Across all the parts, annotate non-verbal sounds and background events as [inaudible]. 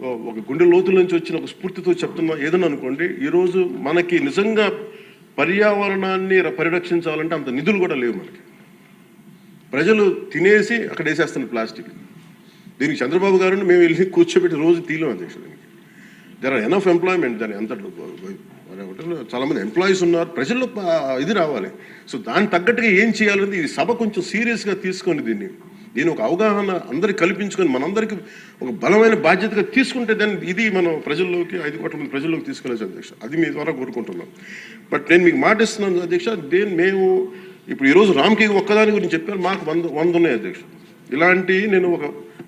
ఒక గుండె లోతుల నుంచి వచ్చిన ఒక స్ఫూర్తితో చెప్తున్నా ఏదని అనుకోండి ఈరోజు మనకి నిజంగా పర్యావరణాన్ని పరిరక్షించాలంటే అంత నిధులు కూడా లేవు మనకి. ప్రజలు తినేసి అక్కడ వేసేస్తున్నారు ప్లాస్టిక్. దీనికి చంద్రబాబు గారిని మేము వెళ్ళి కూర్చోబెట్టి రోజు తీలం అధ్యక్షుడు దీనికి. దర్ ఆర్ ఎనఫ్ ఎంప్లాయ్మెంట్ దాని అంత చాలామంది ఎంప్లాయీస్ ఉన్నారు. ప్రజల్లో ఇది రావాలి. సో దానికి తగ్గట్టుగా ఏం చేయాలని ఈ సభ కొంచెం సీరియస్గా తీసుకోండి దీన్ని దీని ఒక అవగాహన అందరికి కల్పించుకొని మనందరికీ ఒక బలమైన బాధ్యతగా తీసుకుంటే దాన్ని ఇది మనం ప్రజల్లోకి ఐదు కోట్ల మంది ప్రజల్లోకి తీసుకెళ్ళచ్చు అధ్యక్ష. అది మీ ద్వారా కోరుకుంటున్నాం. బట్ నేను మీకు మాట ఇస్తున్నాను అధ్యక్ష దేని మేము ఇప్పుడు ఈరోజు రామ్కి ఒక్కదాని గురించి చెప్పారు మాకు వంద వంద ఉన్నాయి అధ్యక్ష. ఇలాంటి నేను ఒక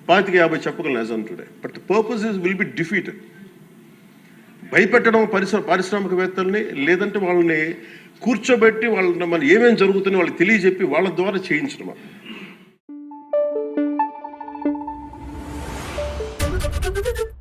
పాతిక యాభై చెప్పగలను as today but purpose is will be defeated భయపెట్టడం పరిశ్ర పారిశ్రామికవేత్తల్ని లేదంటే వాళ్ళని కూర్చోబెట్టి వాళ్ళని మన ఏమేమి జరుగుతుందో వాళ్ళకి తెలియజెప్పి వాళ్ళ ద్వారా చేయించడం Thank [laughs] you.